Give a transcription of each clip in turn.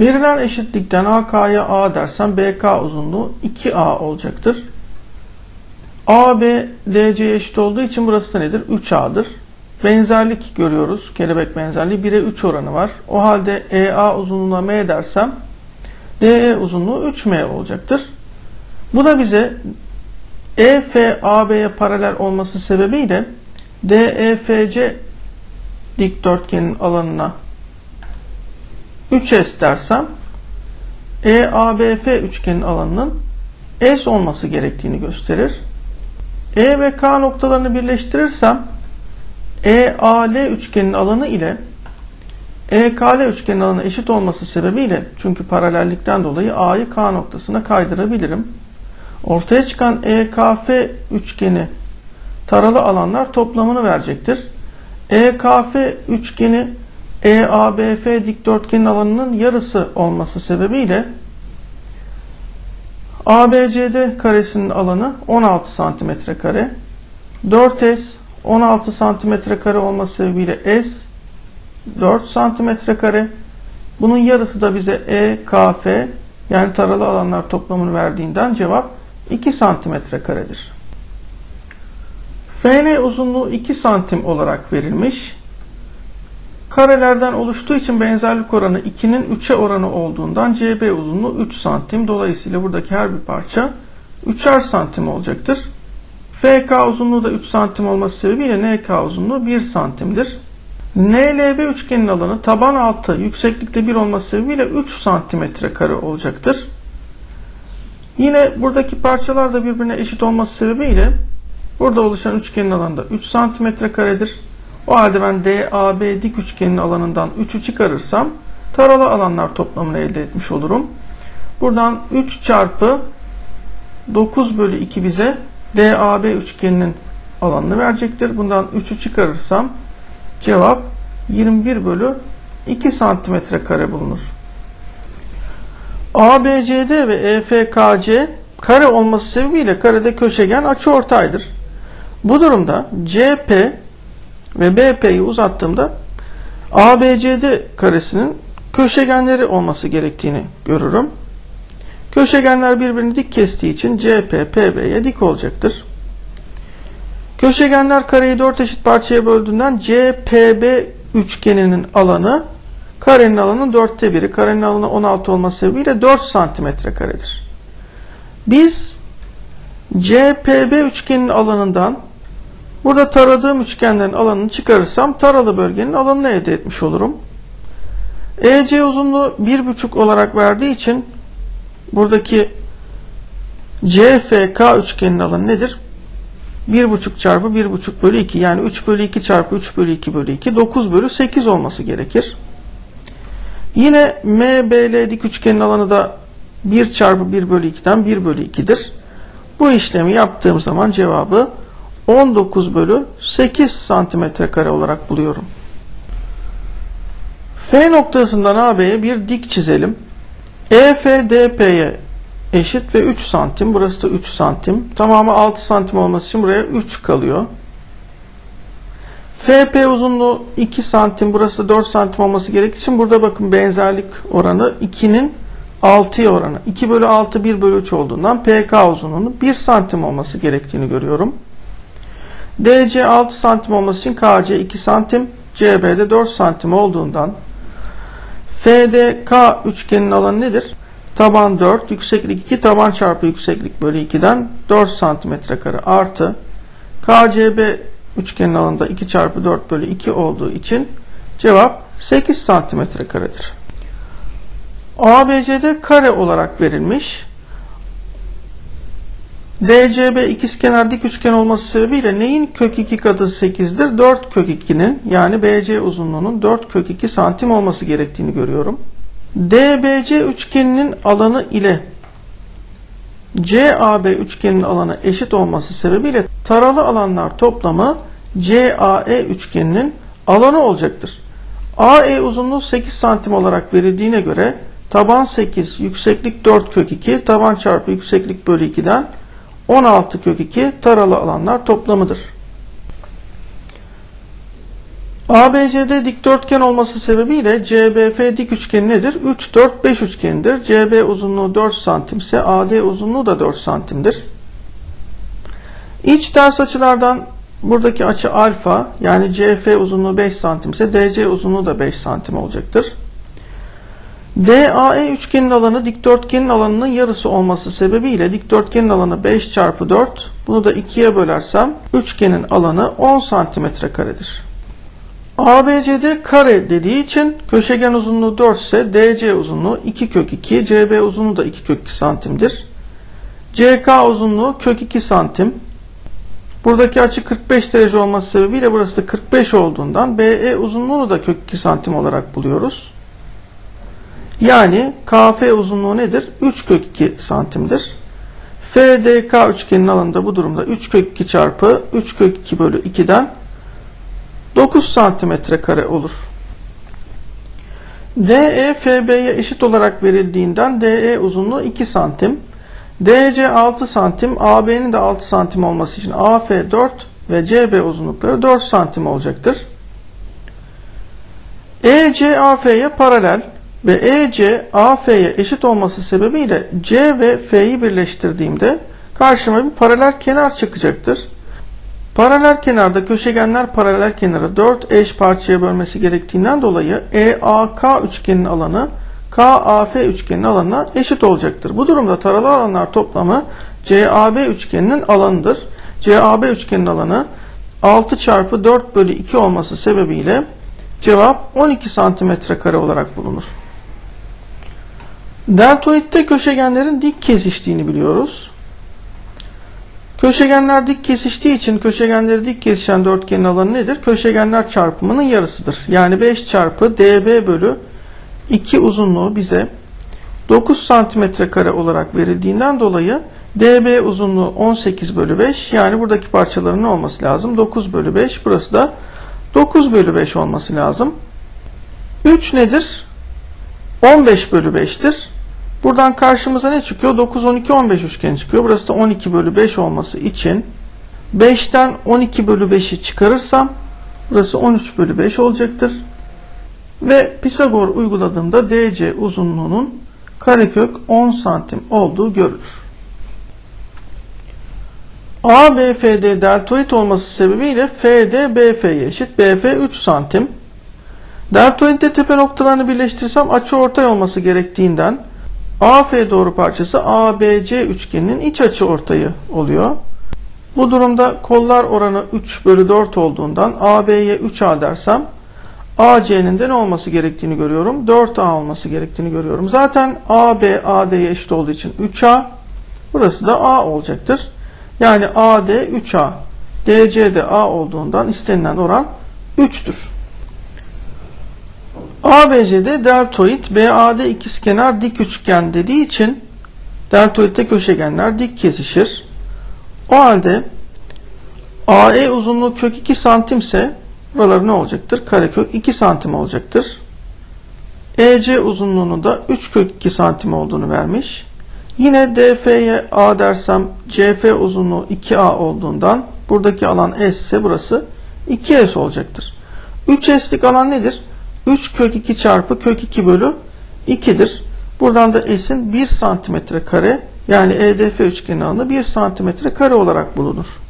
Verilen eşitlikten AK'ya A dersen BK uzunluğu 2A olacaktır. AB DC'ye eşit olduğu için burası da nedir? 3A'dır. Benzerlik görüyoruz. Kelebek benzerliği 1'e 3 oranı var. O halde EA uzunluğuna M dersem DE uzunluğu 3M olacaktır. Bu da bize EF AB'ye paralel olması sebebiyle DEFC dikdörtgenin alanına 3S dersem EABF üçgenin alanının S olması gerektiğini gösterir. E ve K noktalarını birleştirirsem EAL üçgenin alanı ile EKL üçgenin alanı eşit olması sebebiyle çünkü paralellikten dolayı A'yı K noktasına kaydırabilirim. Ortaya çıkan EKF üçgeni taralı alanlar toplamını verecektir. EKF üçgeni EABF dikdörtgenin alanının yarısı olması sebebiyle ABCD karesinin alanı 16 santimetre kare. 4S 16 santimetre kare olması sebebiyle S 4 santimetre kare. Bunun yarısı da bize EKF yani taralı alanlar toplamını verdiğinden cevap 2 santimetre karedir. FN uzunluğu 2 santim olarak verilmiş. Karelerden oluştuğu için benzerlik oranı 2'nin 3'e oranı olduğundan CB uzunluğu 3 santim. Dolayısıyla buradaki her bir parça 3'er santim olacaktır. FK uzunluğu da 3 santim olması sebebiyle NK uzunluğu 1 santimdir. NLB üçgenin alanı taban altı yükseklikte 1 olması sebebiyle 3 santimetre kare olacaktır. Yine buradaki parçalar da birbirine eşit olması sebebiyle burada oluşan üçgenin alanı da 3 santimetre karedir. O halde ben DAB dik üçgenin alanından 3'ü çıkarırsam taralı alanlar toplamını elde etmiş olurum. Buradan 3 çarpı 9 bölü 2 bize DAB üçgeninin alanını verecektir. Bundan 3'ü çıkarırsam cevap 21 bölü 2 santimetre kare bulunur. ABCD ve EFKC kare olması sebebiyle karede köşegen açıortaydır. Bu durumda CP ve BP'yi uzattığımda ABCD karesinin köşegenleri olması gerektiğini görürüm. Köşegenler birbirini dik kestiği için CP PB'ye dik olacaktır. Köşegenler kareyi 4 eşit parçaya böldüğünden CPB üçgeninin alanı karenin alanının 4'te 1'i. Karenin alanı 16 olması sebebiyle 4 santimetre karedir. Biz CPB üçgeninin alanından Burada taradığım üçgenlerin alanını çıkarırsam taralı bölgenin alanını elde etmiş olurum. EC uzunluğu 1,5 olarak verdiği için buradaki CFK üçgenin alanı nedir? 1,5 çarpı 1,5 bölü 2 yani 3 bölü 2 çarpı 3 bölü 2 bölü 2 9 bölü 8 olması gerekir. Yine MBL dik üçgenin alanı da 1 çarpı 1 bölü 2'den 1 bölü 2'dir. Bu işlemi yaptığım zaman cevabı 19 bölü 8 santimetre kare olarak buluyorum. F noktasından AB'ye bir dik çizelim. EFDP'ye eşit ve 3 santim. Burası da 3 santim. Tamamı 6 santim olması için buraya 3 kalıyor. FP uzunluğu 2 santim. Burası da 4 santim olması gerektiği için burada bakın benzerlik oranı 2'nin 6'ya oranı. 2 bölü 6 1 bölü 3 olduğundan PK uzunluğunun 1 santim olması gerektiğini görüyorum. DC 6 santim olması için KC 2 santim, CB'de 4 santim olduğundan FDK üçgenin alanı nedir? Taban 4, yükseklik 2, taban çarpı yükseklik bölü 2'den 4 santimetre kare artı KCB üçgenin alanında 2 çarpı 4 bölü 2 olduğu için cevap 8 santimetre karedir. ABCD kare olarak verilmiş. DCB ikizkenar dik üçgen olması sebebiyle neyin kök 2 katı 8'dir? 4 kök 2'nin yani BC uzunluğunun 4 kök 2 santim olması gerektiğini görüyorum. DBC üçgeninin alanı ile CAB üçgeninin alanı eşit olması sebebiyle taralı alanlar toplamı CAE üçgeninin alanı olacaktır. AE uzunluğu 8 santim olarak verildiğine göre taban 8, yükseklik 4 kök 2, taban çarpı yükseklik bölü 2'den 16 kök 2 taralı alanlar toplamıdır. ABCD dikdörtgen olması sebebiyle CBF dik üçgeni nedir? 3, 4, 5 üçgenidir. CB uzunluğu 4 santim ise AD uzunluğu da 4 santimdir. İç ters açılardan buradaki açı alfa yani CF uzunluğu 5 santim ise DC uzunluğu da 5 santim olacaktır. DAE üçgenin alanı dikdörtgenin alanının yarısı olması sebebiyle dikdörtgenin alanı 5 çarpı 4. Bunu da 2'ye bölersem üçgenin alanı 10 santimetre karedir. ABCD kare dediği için köşegen uzunluğu 4 ise DC uzunluğu 2 kök 2, CB uzunluğu da 2 kök 2 santimdir. CK uzunluğu kök 2 santim. Buradaki açı 45 derece olması sebebiyle burası da 45 olduğundan BE uzunluğunu da kök 2 santim olarak buluyoruz. Yani KF uzunluğu nedir? 3 kök 2 santimdir. FDK üçgenin alanında bu durumda 3 kök 2 çarpı 3 kök 2 bölü 2'den 9 santimetre kare olur. DE FB'ye eşit olarak verildiğinden DE uzunluğu 2 santim. DC 6 santim, AB'nin de 6 santim olması için AF 4 ve CB uzunlukları 4 santim olacaktır. EC AF'ye paralel ve EC AF'ye eşit olması sebebiyle C ve F'yi birleştirdiğimde karşıma bir paralel kenar çıkacaktır. Paralel kenarda köşegenler paralel kenarı 4 eş parçaya bölmesi gerektiğinden dolayı EAK üçgenin alanı KAF üçgenin alanına eşit olacaktır. Bu durumda taralı alanlar toplamı CAB üçgeninin alanıdır. CAB üçgenin alanı 6 çarpı 4 bölü 2 olması sebebiyle cevap 12 santimetre kare olarak bulunur. Deltoidde köşegenlerin dik kesiştiğini biliyoruz. Köşegenler dik kesiştiği için köşegenleri dik kesişen dörtgenin alanı nedir? Köşegenler çarpımının yarısıdır. Yani 5 çarpı db bölü 2 uzunluğu bize 9 santimetre kare olarak verildiğinden dolayı db uzunluğu 18 bölü 5 yani buradaki parçaların ne olması lazım? 9 bölü 5 burası da 9 bölü 5 olması lazım. 3 nedir? 15 bölü 5'tir. Buradan karşımıza ne çıkıyor? 9, 12, 15 üçgeni çıkıyor. Burası da 12 bölü 5 olması için 5'ten 12 bölü 5'i çıkarırsam burası 13 bölü 5 olacaktır. Ve Pisagor uyguladığımda DC uzunluğunun karekök 10 santim olduğu görülür. ABFD deltoid olması sebebiyle FD BF'ye eşit. BF 3 santim. Deltoidde tepe noktalarını birleştirsem açı ortay olması gerektiğinden AF doğru parçası ABC üçgeninin iç açı ortayı oluyor. Bu durumda kollar oranı 3 bölü 4 olduğundan AB'ye 3A dersem AC'nin de ne olması gerektiğini görüyorum. 4A olması gerektiğini görüyorum. Zaten AB AD'ye eşit olduğu için 3A. Burası da A olacaktır. Yani AD 3A. DC de A olduğundan istenilen oran 3'tür. ABC'de deltoid BAD ikizkenar dik üçgen dediği için deltoidde köşegenler dik kesişir. O halde AE uzunluğu kök 2 santimse buralar ne olacaktır? Karekök 2 santim olacaktır. EC uzunluğunu da 3 kök 2 santim olduğunu vermiş. Yine DF'ye A dersem CF uzunluğu 2A olduğundan buradaki alan S ise burası 2S olacaktır. 3S'lik alan nedir? 3 kök 2 çarpı kök 2 bölü 2'dir. Buradan da S'in 1 santimetre kare yani EDF üçgeni alanı 1 santimetre kare olarak bulunur.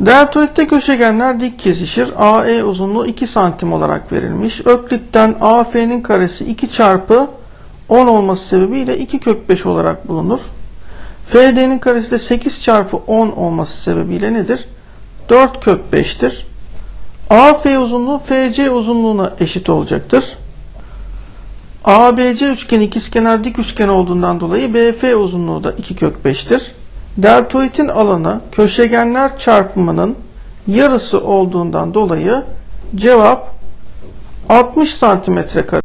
Deltoidde köşegenler dik kesişir. AE uzunluğu 2 santim olarak verilmiş. Öklit'ten AF'nin karesi 2 çarpı 10 olması sebebiyle 2 kök 5 olarak bulunur. FD'nin karesi de 8 çarpı 10 olması sebebiyle nedir? 4 kök 5'tir. AF uzunluğu FC uzunluğuna eşit olacaktır. ABC üçgeni ikizkenar dik üçgen olduğundan dolayı BF uzunluğu da 2 kök 5'tir. Deltoidin alanı köşegenler çarpımının yarısı olduğundan dolayı cevap 60 santimetre kare.